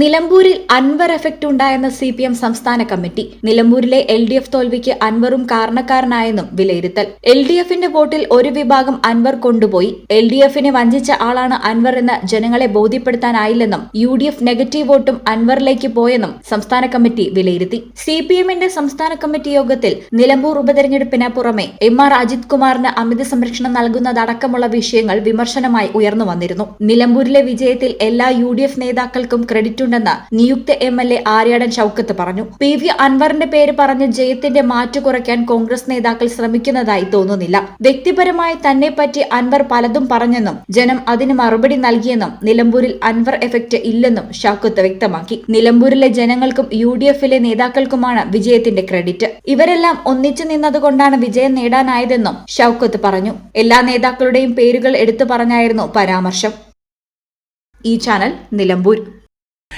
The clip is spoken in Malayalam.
നിലമ്പൂരിൽ അൻവർ എഫക്ട് ഉണ്ടായെന്ന സി പി എം സംസ്ഥാന കമ്മിറ്റി. നിലമ്പൂരിലെ എൽ ഡി എഫ് തോൽവിക്ക് അൻവറും കാരണക്കാരനായെന്നും വിലയിരുത്തൽ. എൽ ഡി എഫിന്റെ വോട്ടിൽ ഒരു വിഭാഗം അൻവർ കൊണ്ടുപോയി. എൽ ഡി എഫിനെ വഞ്ചിച്ച ആളാണ് അൻവർ എന്ന് ജനങ്ങളെ ബോധ്യപ്പെടുത്താനായില്ലെന്നും യു ഡി എഫ് നെഗറ്റീവ് വോട്ടും അൻവറിലേക്ക് പോയെന്നും സംസ്ഥാന കമ്മിറ്റി വിലയിരുത്തി. സി പി എമ്മിന്റെ സംസ്ഥാന കമ്മിറ്റി യോഗത്തിൽ നിലമ്പൂർ ഉപതെരഞ്ഞെടുപ്പിന് പുറമെ എം ആർ അജിത് കുമാറിന് അമിത സംരക്ഷണം നൽകുന്നതടക്കമുള്ള വിഷയങ്ങൾ വിമർശനമായി ഉയർന്നു വന്നിരുന്നു. നിലമ്പൂരിലെ വിജയത്തിൽ എല്ലാ യു നേതാക്കൾക്കും ക്രെഡിറ്റ് ഉണ്ടെന്ന് നിയുക്ത M L A Aryadan Shoukath പറഞ്ഞു. പി വി അൻവറിന്റെ പേര് പറഞ്ഞ് ജയത്തിന്റെ മാറ്റു കുറയ്ക്കാൻ കോൺഗ്രസ് നേതാക്കൾ ശ്രമിക്കുന്നതായി തോന്നുന്നില്ല. വ്യക്തിപരമായി തന്നെ പറ്റി അൻവർ പലതും പറഞ്ഞെന്നും ജനം അതിന് മറുപടി നൽകിയെന്നും നിലമ്പൂരിൽ അൻവർ എഫക്റ്റ് ഇല്ലെന്നും ഷൌക്കത്ത് വ്യക്തമാക്കി. നിലമ്പൂരിലെ ജനങ്ങൾക്കും യു ഡി എഫിലെ നേതാക്കൾക്കുമാണ് വിജയത്തിന്റെ ക്രെഡിറ്റ്. ഇവരെല്ലാം ഒന്നിച്ചു നിന്നതുകൊണ്ടാണ് വിജയം നേടാനായതെന്നും ഷൌക്കത്ത് പറഞ്ഞു. എല്ലാ നേതാക്കളുടെയും പേരുകൾ എടുത്തു പറഞ്ഞായിരുന്നു പരാമർശം. ഈ ചാനൽ നിലമ്പൂർ.